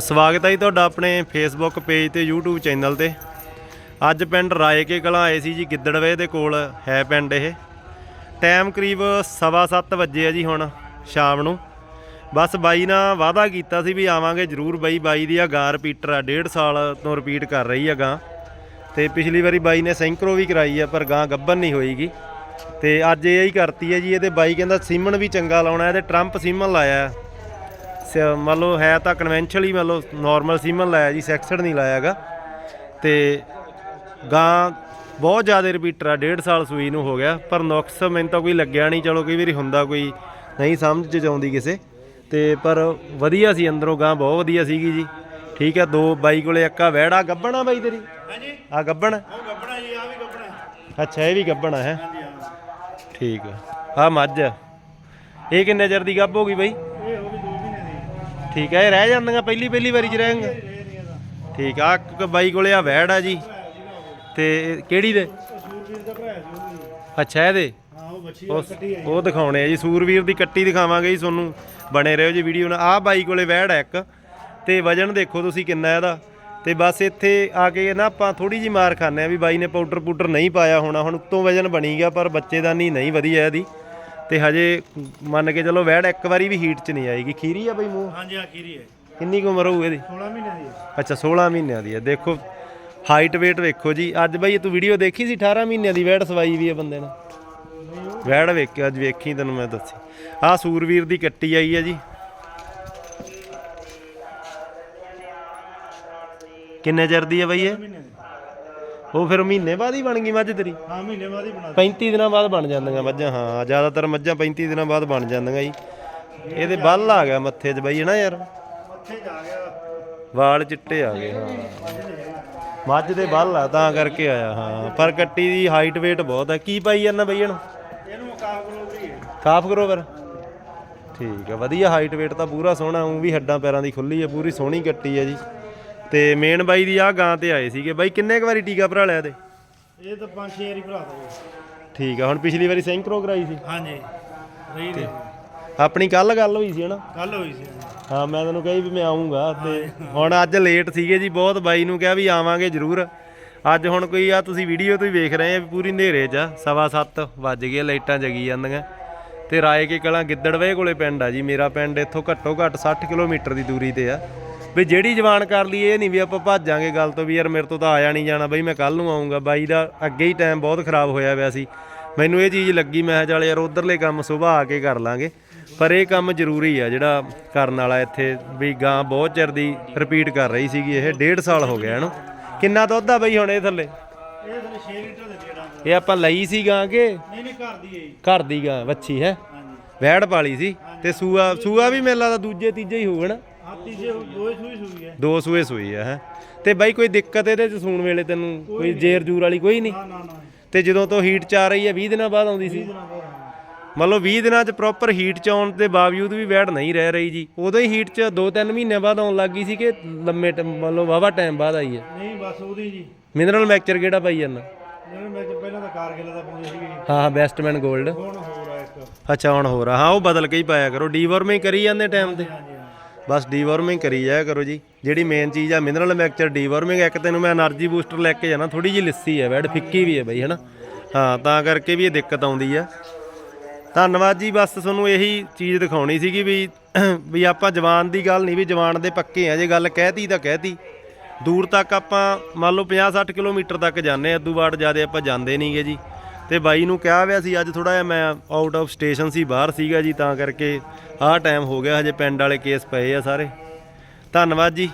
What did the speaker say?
ਸਵਾਗਤ ਹੈ ਜੀ ਤੁਹਾਡਾ ਆਪਣੇ ਫੇਸਬੁੱਕ ਪੇਜ ਤੇ YouTube ਚੈਨਲ ਤੇ। ਅੱਜ ਪਿੰਡ ਰਾਏ ਕੇ ਕਲਾਂ ਆਏ ਸੀ ਜੀ ਗਿੱਦੜਵੇ ਦੇ ਕੋਲ ਹੈ ਪਿੰਡ ਇਹ। ਟਾਈਮ ਕਰੀਬ 7:30 ਵਜੇ ਆ ਜੀ ਹੁਣ ਸ਼ਾਮ ਨੂੰ। ਬਸ ਬਾਈ ਨਾਲ ਵਾਅਦਾ ਕੀਤਾ ਸੀ ਵੀ ਆਵਾਂਗੇ ਜ਼ਰੂਰ ਬਾਈ। ਬਾਈ ਦੀ ਆ ਗਾਂ ਰਿਪੀਟਰ ਆ, ਡੇਢ ਸਾਲ ਤੋਂ ਰਿਪੀਟ ਕਰ ਰਹੀ ਆ ਗਾਂ। ਤੇ ਪਿਛਲੀ ਵਾਰੀ ਬਾਈ ਨੇ ਸੈਂਕਰੋ ਵੀ ਕਰਾਈ ਆ, ਪਰ ਗਾਂ ਗੱਬਨ ਨਹੀਂ ਹੋਈਗੀ। ਤੇ ਅੱਜ ਇਹ ਹੀ ਕਰਤੀ ਹੈ ਜੀ, ਇਹਦੇ ਬਾਈ ਕਹਿੰਦਾ ਸੀਮਨ ਵੀ ਚੰਗਾ ਲਾਉਣਾ, ਇਹਦੇ ਟਰੰਪ ਸੀਮਨ ਲਾਇਆ। ਮੰਨ ਲਓ ਹੈ ਤਾਂ ਕਨਵੈਨਸ਼ਨਲ ਹੀ ਮੰਨ ਲਓ ਨਾਰਮਲ ਸੀਮਨ ਲਾਇਆ ਜੀ ਸੈਕਸਡ ਨਹੀਂ ਲਾਇਆਗਾ। ਤੇ ਗਾਂ ਬਹੁਤ ਜ਼ਿਆਦਾ ਰਿਪੀਟਰ ਆ ਡੇਢ ਸਾਲ ਸੂਈ ਨੂੰ ਹੋ ਗਿਆ। ਪਰ ਨੁਕਸ ਮੈਨੂੰ ਤਾਂ ਕੋਈ ਲੱਗਿਆ ਨਹੀਂ ਚਲੋ ਕਈ ਵਾਰੀ ਹੁੰਦਾ ਕੋਈ ਨਹੀਂ ਸਮਝ ਚ ਆਉਂਦੀ ਕਿਸੇ। ਤੇ ਪਰ ਵਧੀਆ ਸੀ ਅੰਦਰੋਂ ਗਾਂ ਬਹੁਤ ਵਧੀਆ ਸੀਗੀ ਜੀ। ਠੀਕ ਹੈ ਦੋ ਬਾਈ ਕੋਲੇ ਇੱਕਾ ਵਹਿੜਾ ਗੱਬਣਾ ਬਾਈ ਤੇਰੀ? ਹਾਂਜੀ। ਆ ਗੱਬਣ? ਉਹ ਗੱਬਣਾ ਜੀ ਆ ਵੀ ਗੱਬਣਾ ਅੱਛਾ ਇਹ ਵੀ ਗੱਬਣਾ ਹੈ? ਠੀਕ ਆ। ਆ ਮੱਝ ਆ। ਇਹ ਕਿੰਨੇ ਚਿਰ ਦੀ ਗੱਭ ਹੋ ਗਈ ਬਾਈ? ਠੀਕ ਆ ਇਹ ਰਹਿ ਜਾਂਦੀਆਂ ਪਹਿਲੀ ਪਹਿਲੀ ਵਾਰੀ ਚ ਰਹਿਣਗੇ ਠੀਕ ਆ ਇੱਕ ਬਾਈ ਕੋਲੇ ਆ ਵੈੜ ਆ ਜੀ। ਤੇ ਕਿਹੜੀ ਦੇ? ਦਾ। ਅੱਛਾ ਇਹਦੇ? ਹਾਂ ਉਹ ਬੱਚੀ ਦਿਖਾਉਣੇ ਆ ਜੀ ਸੂਰਵੀਰ ਦੀ ਕੱਟੀ ਦਿਖਾਵਾਂਗੇ ਜੀ ਤੁਹਾਨੂੰ। ਬਣੇ ਰਹੋ ਜੀ ਵੀਡੀਓ ਨਾਲ। ਆ ਬਾਈ ਕੋਲੇ ਵੈੜ ਆ ਇੱਕ। ਤੇ ਵਜਨ ਦੇਖੋ ਤੁਸੀਂ ਕਿੰਨਾ ਇਹਦਾ। ਤੇ ਬਸ ਇੱਥੇ ਆ ਕੇ ਨਾ ਆਪਾਂ ਥੋੜੀ ਜੀ ਮਾਰ ਖਾਂਦੇ ਆ ਵੀ ਬਾਈ ਨੇ ਪਾਊਡਰ ਪੂਡਰ ਨਹੀਂ ਪਾਇਆ ਹੋਣਾ। ਹੁਣ ਉੱਤੋਂ ਵਜਨ ਬਣੀ ਗਿਆ ਪਰ ਬੱਚੇਦਾਨੀ ਨਹੀਂ ਵਧੀਆ ਇਹਦੀ। ਤੇ ਹਜੇ ਮੰਨ ਕੇ ਚਲੋ ਵੈੜ ਇੱਕ ਵਾਰੀ ਵੀ ਹੀਟ 'ਚ ਨਹੀਂ ਆਏਗੀ। ਖੀਰੀ ਆ ਬਈ ਮੂੰਹ? ਹਾਂਜੀ ਆ ਖੀਰੀ ਹੈ। ਕਿੰਨੀ ਕੁ ਉਮਰ ਹੋਊ ਇਹਦੀ? 16 ਮਹੀਨੇ ਦੀ ਹੈ। ਅੱਛਾ 16 ਮਹੀਨਿਆਂ ਦੀ ਹੈ। ਦੇਖੋ ਹਾਈਟ weight ਵੇਖੋ ਜੀ। ਅੱਜ ਬਈ ਤੂੰ ਵੀਡੀਓ ਦੇਖੀ ਸੀ 18 ਮਹੀਨਿਆਂ ਦੀ ਵੈੜ ਸਵਾਈ ਵੀ ਹੈ ਬੰਦੇ ਨੇ? ਵੈੜ ਵੇਖ ਅੱਜ ਵੇਖੀ ਤੈਨੂੰ ਮੈਂ ਦੱਸੀ। ਆਹ ਸੂਰਵੀਰ ਦੀ ਕੱਟੀ ਆਈ ਹੈ ਜੀ। ਕਿੰਨੇ ਚਿਰ ਦੀ ਹੈ ਬਈ ਇਹ? ਮਹੀਨੇ ਦੀ। ਉਹ ਫਿਰ ਮਹੀਨੇ ਬਾਅਦ ਹੀ ਬਣ ਗਈ ਮੱਝ ਤੇਰੀ? ਹਾਂ ਮਹੀਨੇ ਬਾਅਦ ਹੀ ਬਣਾ 35 ਦਿਨਾਂ ਬਾਅਦ ਬਣ ਜਾਂਦੀਆਂ ਮੱਝਾਂ ਹਾਂ ਜ਼ਿਆਦਾਤਰ ਮੱਝਾਂ 35 ਦਿਨਾਂ ਬਾਅਦ ਬਣ ਜਾਂਦੀਆਂ ਜੀ। ਇਹਦੇ ਬੱਲ ਆ ਗਿਆ ਮੱਥੇ 'ਚ ਬਈ ਨਾ ਯਾਰ? ਮੱਥੇ ਜਾ ਗਿਆ। ਵਾਲ ਚਿੱਟੇ ਆ ਗਏ ਹਾਂ। ਮੱਝ ਦੇ ਬੱਲ ਆ ਤਾਂ ਕਰਕੇ ਆਇਆ ਹਾਂ। ਪਰ ਕੱਟੀ ਦੀ ਹਾਈਟ weight ਬਹੁਤ ਹੈ ਕੀ ਪਾਈ ਜਾਂਦਾ ਬਈ ਇਹਨੂੰ? ਇਹਨੂੰ ਮਕਾਬ ਕਰੋਗੀ ਹੈ ਕਾਫ ਗਰੋਵਰ? ਠੀਕ ਹੈ ਵਧੀਆ ਹਾਈਟ weight ਤਾਂ ਪੂਰਾ ਸੋਹਣਾ ਉਹ ਵੀ ਹੱਡਾਂ ਪੈਰਾਂ ਦੀ ਖੁੱਲੀ ਹੈ ਪੂਰੀ ਸੋਹਣੀ ਕੱਟੀ ਹੈ ਜੀ। ਤੇ ਮੇਨ ਬਾਈ ਦੀ ਆ ਗਾਂ ਤੇ ਆਏ ਸੀਗੇ। ਬਾਈ ਕਿੰਨੇ ਕੁ ਵਾਰੀ ਟੀਕਾ ਭਰਾ ਲਿਆ ਤੇ? ਇਹ ਤਾਂ ਪੰਜ ਛੇ ਵਾਰੀ ਭਰਾ ਦੋ ਠੀਕ ਆ ਹੁਣ ਪਿਛਲੀ ਵਾਰੀ ਸੈਂਕਰੋ ਕਰਾਈ ਸੀ। ਹਾਂਜੀ। ਰਹੀ ਦੇ ਆਪਣੀ ਕੱਲ ਗੱਲ ਹੋਈ ਸੀ ਹਨਾ? ਕੱਲ ਹੋਈ ਸੀ ਹਾਂ ਮੈਂ ਤੈਨੂੰ ਕਹੀ ਵੀ ਮੈਂ ਆਉਂਗਾ ਤੇ ਹੁਣ ਅੱਜ ਲੇਟ ਸੀਗੇ ਜੀ ਬਹੁਤ। ਬਾਈ ਨੂੰ ਕਿਹਾ ਵੀ ਆਵਾਂਗੇ ਜ਼ਰੂਰ। ਅੱਜ ਹੁਣ ਕੋਈ ਆ ਤੁਸੀਂ ਵੀਡੀਓ ਤੋਂ ਹੀ ਵੇਖ ਰਹੇ ਆ ਪੂਰੀ ਹਨੇਰੇ 'ਚ ਸਵਾ ਸੱਤ ਵੱਜ ਗਏ ਲਾਈਟਾਂ ਜਗੀ ਜਾਂਦੀਆਂ। ਤੇ ਰਾਏ ਕੇ ਕਲਾਂ ਗਿੱਦੜਵੇ ਕੋਲੇ ਪਿੰਡ ਆ ਜੀ। ਮੇਰਾ ਪਿੰਡ ਇੱਥੋਂ ਘੱਟੋ ਘੱਟ 60 ਕਿਲੋਮੀਟਰ ਦੀ ਦੂਰੀ ਤੇ ਆ। ਵੀ ਜਿਹੜੀ ਜਵਾਨ ਕਰ ਲਈ ਇਹ ਨਹੀਂ ਵੀ ਆਪਾਂ ਭੱਜਾਂਗੇ ਗੱਲ ਤੋਂ ਵੀ ਯਾਰ ਮੇਰੇ ਤੋਂ ਤਾਂ ਆਇਆ ਨਹੀਂ ਜਾਣਾ ਬਈ ਮੈਂ ਕੱਲ ਨੂੰ ਆਉਂਗਾ ਬਾਈ ਦਾ ਅੱਗੇ ਹੀ ਟਾਈਮ ਬਹੁਤ ਖਰਾਬ ਹੋਇਆ ਪਿਆ ਸੀ। ਮੈਨੂੰ ਇਹ ਚੀਜ਼ ਲੱਗੀ ਮੈਂ ਚੱਲ ਯਾਰ ਉਧਰਲੇ ਕੰਮ ਸੁਬਾਹ ਆ ਕੇ ਕਰ ਲਾਂਗੇ। ਪਰ ਇਹ ਕੰਮ ਜ਼ਰੂਰੀ ਆ ਜਿਹੜਾ ਕਰਨ ਵਾਲਾ ਇੱਥੇ ਵੀ ਗਾਂ ਬਹੁਤ ਚਿਰ ਦੀ ਰਿਪੀਟ ਕਰ ਰਹੀ ਸੀਗੀ ਇਹ ਡੇਢ ਸਾਲ ਹੋ ਗਿਆ ਇਹਨੂੰ। ਕਿੰਨਾ ਦੁੱਧ ਆ ਬਈ ਹੁਣ ਇਹ ਥੱਲੇ? ਇਹ ਥਲੇ 6 ਲੀਟਰ ਦੇ ਜਿਹੜਾ ਇਹ ਆਪਾਂ ਲਈ ਸੀ ਗਾਂ ਕਿ? ਨਹੀਂ ਨਹੀਂ ਘਰ ਦੀ ਹੈ ਜੀ। ਘਰ ਦੀ ਗਾਂ ਵੱਛੀ ਹੈ? ਵੈੜ ਪਾਲੀ ਸੀ। ਤੇ ਸੂਆ ਸੂਆ ਵੀ ਮੇਲਾ ਦਾ ਦੂਜੇ ਤੀਜੇ ਹੀ ਹੋਊਗਾ ਨਾ? ਹਾਤੀ ਜੇ ਦੋਏ ਸੂਈ ਸੂਈ ਹੈ। ਦੋ ਸੂਏ ਸੂਈ ਆ ਹੈ। ਤੇ ਬਾਈ ਕੋਈ ਦਿੱਕਤ ਇਹਦੇ ਚ ਸੂਣ ਵੇਲੇ ਤੈਨੂੰ? ਕੋਈ ਜੇਰ ਜੂਰ ਵਾਲੀ ਕੋਈ ਨਹੀਂ? ਨਾ ਨਾ ਨਾ। ਤੇ ਜਦੋਂ ਤੋਂ ਹੀਟ ਚ ਆ ਰਹੀ ਹੈ 20 ਦਿਨਾਂ ਬਾਅਦ ਆਉਂਦੀ ਸੀ? ਹਾਂ। ਮੰਨ ਲਓ 20 ਦਿਨਾਂ ਚ ਪ੍ਰੋਪਰ ਹੀਟ ਚ ਆਉਣ ਦੇ ਬਾਵਜੂਦ ਵੀ ਵੈੜ ਨਹੀਂ ਰਹਿ ਰਹੀ ਜੀ। ਉਦੋਂ ਹੀ ਹੀਟ ਚ 2-3 ਮਹੀਨਿਆਂ ਬਾਅਦ ਆਉਣ ਲੱਗ ਗਈ ਸੀ ਕਿ ਲੰਮੇ ਟ- ਮੰਨ ਲਓ ਵਾਵਾ ਟਾਈਮ ਬਾਅਦ ਆਈ ਹੈ? ਨਹੀਂ ਬਸ ਉਹਦੀ ਜੀ। ਮਿਨਰਲ ਮੈਕਚਰ ਕਿਹੜਾ ਪਾਈ ਜਾਂਦਾ? ਜਿਹਨੂੰ ਮੈਂ ਪਹਿਲਾਂ ਤਾਂ ਕਾਰਗਿਲ ਦਾ ਪਾਉਂਦੇ ਸੀਗੇ ਜੀ। ਹਾਂ ਹਾਂ ਬੈਸਟਮੈਨ 골ਡ ਹੁਣ ਹੋਰ ਆ ਇੱਕ। ਅੱਛਾ ਹੁਣ ਹੋਰ ਆ। ਹਾਂ ਉਹ ਬਦਲ ਕੇ ਹੀ ਪਾਇਆ ਕਰੋ। ਡੀਵਰਮਿੰਗ ਕਰੀ ਜਾਂਦੇ ਟਾਈਮ ਤੇ। ਹਾਂਜੀ ਹਾਂ ਬਸ ਡੀਵਰਮਿੰਗ ਕਰੀ ਜਾਇਆ ਕਰੋ ਜੀ। ਜਿਹੜੀ ਮੇਨ ਚੀਜ਼ ਆ ਮਿਨਰਲ ਮੈਕਚਰ ਡੀਵਰਮਿੰਗ ਇੱਕ ਤੈਨੂੰ ਮੈਂ એનર્ਜੀ ਬੂਸਟਰ ਲੈ ਕੇ ਜਾਣਾ ਥੋੜੀ ਜੀ ਲੱਸੀ ਹੈ ਬੈਡ ਫਿੱਕੀ ਵੀ ਹੈ ਬਈ, ਹਨਾ? ਹਾਂ, ਤਾਂ ਕਰਕੇ ਵੀ ਇਹ ਦਿੱਕਤ ਆਉਂਦੀ ਆ। ਧੰਨਵਾਦ ਜੀ, ਬਸ ਤੁਹਾਨੂੰ ਇਹੀ ਚੀਜ਼ ਦਿਖਾਉਣੀ ਸੀਗੀ ਵੀ ਵੀ ਆਪਾਂ ਜਵਾਨ ਦੀ ਗੱਲ ਨਹੀਂ, ਵੀ ਜਵਾਨ ਦੇ ਪੱਕੇ ਆ। ਜੇ ਗੱਲ ਕਹਿਤੀ ਤਾਂ ਕਹਿਤੀ। ਦੂਰ ਤੱਕ ਆਪਾਂ, ਮੰਨ ਲਓ 50-60 ਕਿਲੋਮੀਟਰ ਤੱਕ ਜਾਂਦੇ ਆ ਦੂਬਾੜ ਜ਼ਿਆਦਾ ਆਪਾਂ ਜਾਂਦੇ ਨਹੀਂਗੇ ਜੀ। ਤੇ ਬਾਈ ਨੂੰ ਕਿਹਾ ਹੋਇਆ ਸੀ, ਅੱਜ ਥੋੜਾ ਜਿਹਾ ਮੈਂ ਆਊਟ ਆਫ ਸਟੇਸ਼ਨ ਸੀ, ਬਾਹਰ ਸੀਗਾ ਜੀ, ਤਾਂ ਕਰਕੇ ਆਹ ਟਾਈਮ ਹੋ ਗਿਆ, ਹਜੇ ਪਿੰਡ ਵਾਲੇ ਕੇਸ ਪਏ ਆ ਸਾਰੇ। ਧੰਨਵਾਦ ਜੀ।